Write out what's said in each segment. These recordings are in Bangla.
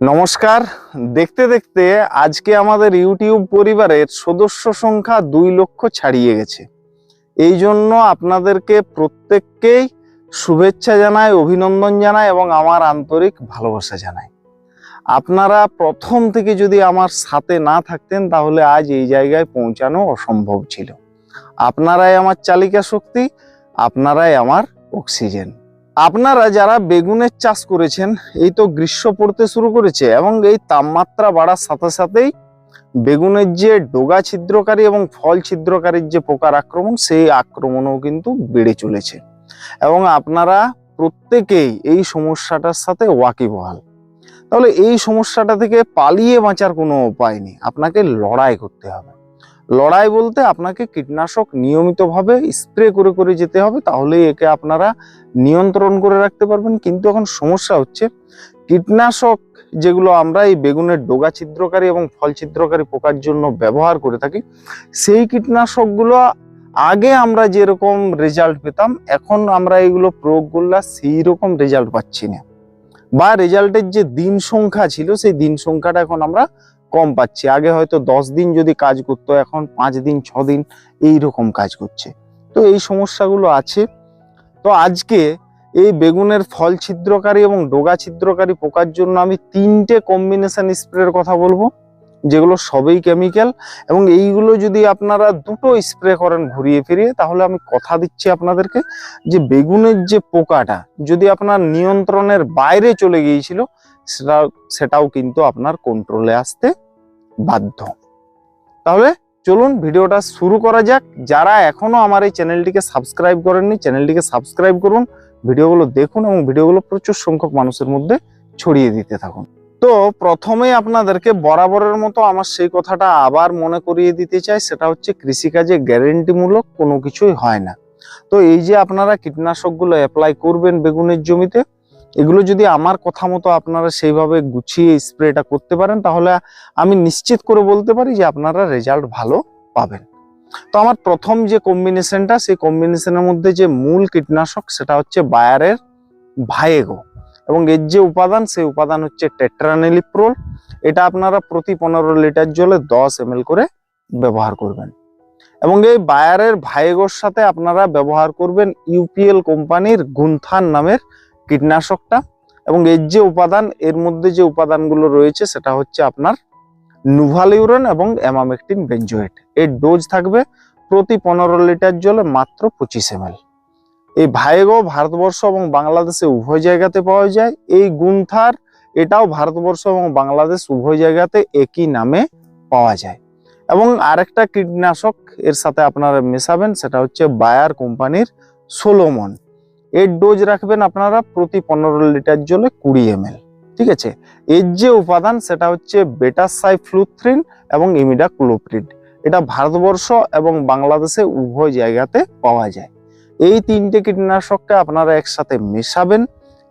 নমস্কার। দেখতে দেখতে আজকে আমাদের ইউটিউব পরিবারের সদস্য সংখ্যা দুই লক্ষ ছাড়িয়ে গেছে। এই জন্য আপনাদেরকে প্রত্যেককেই শুভেচ্ছা জানাই, অভিনন্দন জানাই এবং আমার আন্তরিক ভালোবাসা জানাই। আপনারা প্রথম থেকে যদি আমার সাথে না থাকতেন তাহলে আজ এই জায়গায় পৌঁছানো অসম্ভব ছিল। আপনারাই আমার চালিকা শক্তি, আপনারাই আমার অক্সিজেন। আপনারা যারা বেগুনের চাষ করেছেন, এই তো গ্রীষ্ম পড়তে শুরু করেছে এবং এই তাপমাত্রা বাড়ার সাথে সাথেই বেগুনের যে ডোগা ছিদ্রকারী এবং ফল ছিদ্রকারীর যে পোকার আক্রমণ, সেই আক্রমণও কিন্তু বেড়ে চলেছে। এবং আপনারা প্রত্যেকেই এই সমস্যাটার সাথে ওয়াকিবহাল। তাহলে এই সমস্যাটা থেকে পালিয়ে বাঁচার কোনো উপায় নেই। আপনাকে লড়াই করতে হবে। লড়াই বলতে আপনাকে কীটনাশক নিয়মিতভাবে স্প্রে করে করে যেতে হবে তাহলে একে আপনারা নিয়ন্ত্রণ করে রাখতে পারবেন। কিন্তু এখন সমস্যা হচ্ছে, কীটনাশক যেগুলো আমরা এই বেগুনের ডোগা ছিদ্রকারী এবং ফল ছিদ্রকারী পোকার জন্য ব্যবহার করে থাকি, সেই কীটনাশকগুলো আগে আমরা যেরকম রেজাল্ট পেতাম, এখন আমরা এগুলো প্রয়োগ করলে সেই রকম রেজাল্ট পাচ্ছি না। বা রেজাল্টের যে দিন সংখ্যা ছিল, সেই দিন সংখ্যাটা এখন আমরা কম পাচ্ছে। আগে হয়তো দশ দিন যদি কাজ করতো, এখন পাঁচ দিন, ছ দিন এই রকম কাজ করছে। তো এই সমস্যাগুলো আছে। তো আজকে এই বেগুনের ফল ছিদ্রকারী এবং ডোগা ছিদ্রকারী পোকার জন্য আমি তিনটে কম্বিনেশন স্প্রের কথা বলব। যেগুলো সবই কেমিক্যাল এবং এইগুলো যদি আপনারা দুটো স্প্রে করেন ঘুরিয়ে ফিরিয়ে, তাহলে আমি কথা দিচ্ছি আপনাদেরকে যে বেগুনের যে পোকাটা যদি আপনার নিয়ন্ত্রণের বাইরে চলে গিয়েছিল, সেটা, সেটাও কিন্তু আপনার কন্ট্রোলে আসতে বাধ্য। তাহলে চলুন ভিডিওটা শুরু করা যাক। যারা এখনও আমার এই চ্যানেলটিকে সাবস্ক্রাইব করেননি, চ্যানেলটিকে সাবস্ক্রাইব করুন, ভিডিওগুলো দেখুন এবং ভিডিওগুলো প্রচুর সংখ্যক মানুষের মধ্যে ছড়িয়ে দিতে থাকুন। তো প্রথমে আপনাদেরকে বরাবরের মতো আমার সেই কথাটা আবার মনে করিয়ে দিতে চাই, সেটা হচ্ছে কৃষিকাজে গ্যারেন্টিমূলক কোনো কিছুই হয় না। তো এই যে আপনারা কীটনাশকগুলো অ্যাপ্লাই করবেন বেগুনের জমিতে, এগুলো যদি আমার কথা মতো আপনারা সেইভাবে গুছিয়ে স্প্রেটা করতে পারেন, তাহলে আমি নিশ্চিত করে বলতে পারি যে আপনারা রেজাল্ট ভালো পাবেন। তো আমার প্রথম যে কম্বিনেশনটা সেই কম্বিনেশনের মধ্যে যে মূল কীটনাশক, সেটা হচ্ছে বায়ারের ভায়েগো এবং এর যে উপাদান, সেই উপাদান হচ্ছে টেট্রানেলিপ্রোল এটা আপনারা প্রতি পনেরো লিটার জলে দশ এম করে ব্যবহার করবেন। এবং এই বায়ারের ভাইগোর সাথে আপনারা ব্যবহার করবেন ইউপিএল কোম্পানির গুনথান নামের কীটনাশকটা। এবং এর যে উপাদান, এর মধ্যে যে উপাদানগুলো রয়েছে, সেটা হচ্ছে আপনার নুভালিউরন এবং অ্যামামেকটিন বেঞ্জোয়েট। এর ডোজ থাকবে প্রতি পনেরো লিটার জলে মাত্র পঁচিশ এম এই ভাইগো ভারতবর্ষ এবং বাংলাদেশে উভয় জায়গাতে পাওয়া যায়। এই গুন্থার এটাও ভারতবর্ষ এবং বাংলাদেশ উভয় জায়গাতে একই নামে পাওয়া যায়। এবং আরেকটা কীটনাশক এর সাথে আপনারা মেশাবেন, সেটা হচ্ছে বায়ার কোম্পানির সোলোমন। এর ডোজ রাখবেন আপনারা প্রতি পনেরো লিটার জলে কুড়ি এম ঠিক আছে? এর যে উপাদান, সেটা হচ্ছে বেটাসাই ফ্লুথ্রিন এবং ইমিডা ক্লোপ্রিড এটা ভারতবর্ষ এবং বাংলাদেশে উভয় জায়গাতে পাওয়া যায়। এই তিনটে কীটনাশককে আপনারা একসাথে মেশাবেন।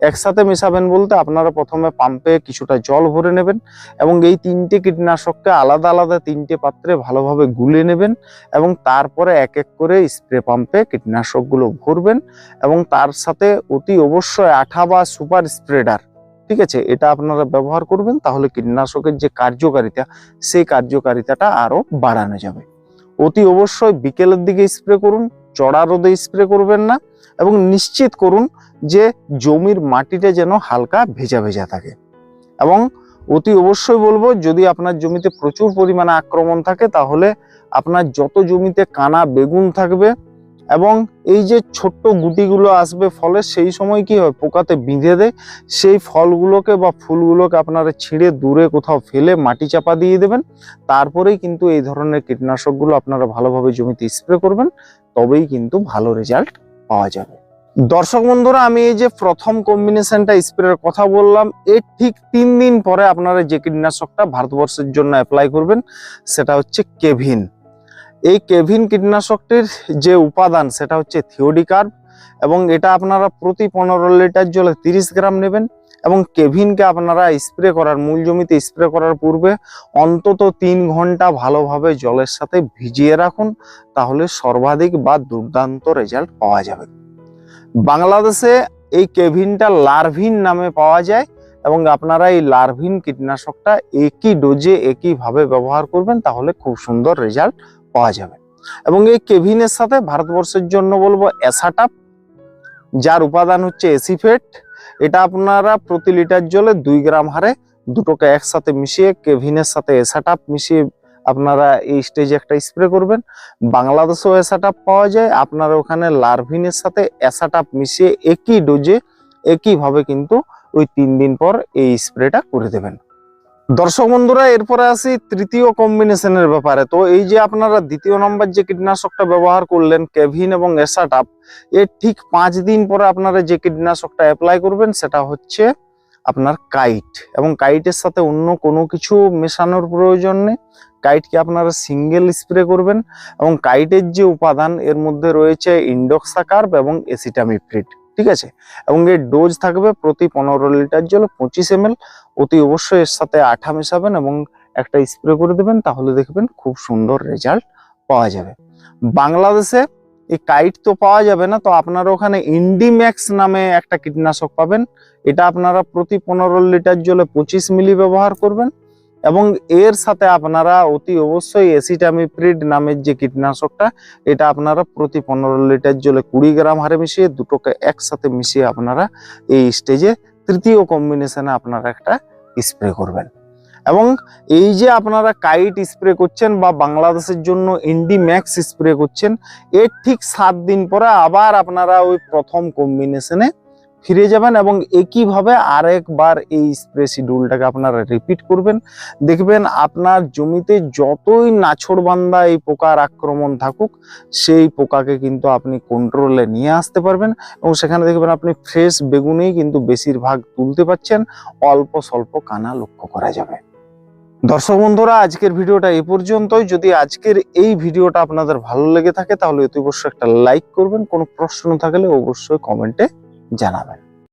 একসাথে মেশাবেন বলতে আপনারা প্রথমে পাম্পে কিছুটা জল ভরে নেবেন এবং এই তিনটে কীটনাশককে আলাদা আলাদা তিনটে পাত্রে ভালোভাবে গুলে নেবেন এবং তারপরে এক এক করে স্প্রে পাম্পে কীটনাশকগুলো ভরবেন এবং তার সাথে অতি অবশ্যই আঠা বা সুপার স্প্রেডার ঠিক আছে? এটা আপনারা ব্যবহার করবেন তাহলে কীটনাশকের যে কার্যকারিতা, সেই কার্যকারিতাটা আরও বাড়ানো যাবে। অতি অবশ্যই বিকেলের দিকে স্প্রে করুন চড়া রোদে স্প্রে করবেন না এবং নিশ্চিত করুন যে জমির মাটিটা যেন হালকা ভেজা ভেজা থাকে। এবং অতি অবশ্যই বলব, যদি আপনার জমিতে প্রচুর পরিমাণে আক্রমণ থাকে, তাহলে আপনার যত জমিতে কানা বেগুন থাকবে এবং এই যে ছোট্ট গুটিগুলো আসবে ফলে সেই সময় কি হয়, পোকাতে বিঁধে দেয়। সেই ফলগুলোকে বা ফুলগুলোকে আপনারা ছিঁড়ে দূরে কোথাও ফেলে মাটি চাপা দিয়ে দেবেন। তারপরেই কিন্তু এই ধরনের কীটনাশকগুলো আপনারা ভালোভাবে জমিতে স্প্রে করবেন। তবেই কিন্তু ভালো রেজাল্ট পাওয়া যাবে। দর্শক বন্ধুরা, আমি এই যে প্রথম কম্বিনেশনটা স্প্রের কথা বললাম, এর ঠিক তিন দিন পরে আপনারা যে কীটনাশকটা ভারতবর্ষের জন্য অ্যাপ্লাই করবেন, সেটা হচ্ছে কেভিন। এই কেভিন কীটনাশকটির যে উপাদান, সেটা হচ্ছে থিওডিকার্ব, এবং এটা আপনারা প্রতি পনেরো লিটার জলে তিরিশ গ্রাম নেবেন, এবং কেভিনকে আপনারা স্প্রে করার, মূল জমিতে স্প্রে করার পূর্বে অন্তত তিন ঘণ্টা ভালোভাবে জলের সাথে ভিজিয়ে রাখুন, তাহলে সর্বাধিক বা দুর্দান্ত রেজাল্ট পাওয়া যাবে। বাংলাদেশে এই কেভিনটা লার্ভিন নামে পাওয়া যায়, এবং আপনারা এই লার্ভিন কীটনাশকটা একই ডোজে একইভাবে ব্যবহার করবেন, তাহলে খুব সুন্দর রেজাল্ট পাওয়া যাবে। এবং এই কেভিনের সাথে ভারতবর্ষের জন্য বলব অ্যাসাটাপ যার উপাদান হচ্ছে এসিফেট এটা আপনারা প্রতি লিটার জলে দুই গ্রাম হারে দুটোকে একসাথে মিশিয়ে কেভিনের সাথে এসাটাপ মিশিয়ে আপনারা এই স্টেজে একটা স্প্রে করবেন। বাংলাদেশেও এসাটাপ পাওয়া যায়। আপনারা ওখানে লার্ভিনের সাথে এসাটাপ মিশিয়ে একই ডোজে একইভাবে কিন্তু ওই তিন দিন পর এই স্প্রেটা করে দেবেন। দর্শক বন্ধুরা, এরপরে আসি তৃতীয় কম্বিনেশনের ব্যাপারে। তো এই যে আপনারা দ্বিতীয় নম্বর যে কীটনাশকটা ব্যবহার করলেন কেভিন এবং এসাটাপ এর ঠিক পাঁচ দিন পরে আপনারা যে কীটনাশকটা অ্যাপ্লাই করবেন, সেটা হচ্ছে আপনার কাইট এবং কাইটের সাথে অন্য কোনো কিছু মেশানোর প্রয়োজন নেই। কাইটকে আপনারা সিঙ্গেল স্প্রে করবেন এবং কাইটের যে উপাদান, এর মধ্যে রয়েছে ইন্ডক্সাকার্ব এবং এসিটামিপ্রিড ঠিক আছে? এবং এর ডোজ থাকবে প্রতি পনেরো লিটার জল পঁচিশ এম অতি অবশ্যই এর সাথে আঠা মেশাবেন এবং একটা স্প্রে করে দেবেন, তাহলে দেখবেন খুব সুন্দর রেজাল্ট পাওয়া যাবে। বাংলাদেশে এই কাইট তো পাওয়া যাবে না, তো আপনারা ওখানে ইন্ডিম্যাক্স নামে একটা কীটনাশক পাবেন। এটা আপনারা প্রতি পনেরো লিটার জলে পঁচিশ মিলি ব্যবহার করবেন। এবং এর সাথে আপনারা অতি অবশ্যই এসিটামিপ্রিড নামের যে কীটনাশকটা, এটা আপনারা প্রতি পনেরো লিটার জলে কুড়ি গ্রাম হারে মিশিয়ে দুটোকে একসাথে মিশিয়ে আপনারা এই স্টেজে তৃতীয় কম্বিনেশনে আপনারা একটা স্প্রে করবেন। এবং এই যে আপনারা কাইট স্প্রে করছেন বা বাংলাদেশের জন্য ইন্ডিম্যাক্স স্প্রে করছেন, এর ঠিক সাত দিন পরে আবার আপনারা ওই প্রথম কম্বিনেশনে ফিরে যাবেন এবং একইভাবে আরেকবার এই স্প্রে শিডিউলটাকে আপনারা রিপিট করবেন। দেখবেন আপনার জমিতে যতই নাছড়বান্দা এই পোকার আক্রমণ থাকুক, সেই পোকাকে কিন্তু আপনি কন্ট্রোলে নিয়ে আসতে পারবেন এবং সেখানে দেখবেন আপনি ফ্রেশ বেগুনেই কিন্তু বেশিরভাগ তুলতে পারছেন অল্প স্বল্প কানা লক্ষ্য করা যাবে। দর্শক বন্ধুরা, আজকের ভিডিওটা এ পর্যন্তই। যদি আজকের এই ভিডিওটা আপনাদের ভালো লেগে থাকে, তাহলে অতি অবশ্যই একটা লাইক করবেন। কোনো প্রশ্ন থাকলে অবশ্যই কমেন্টে জানাবেন।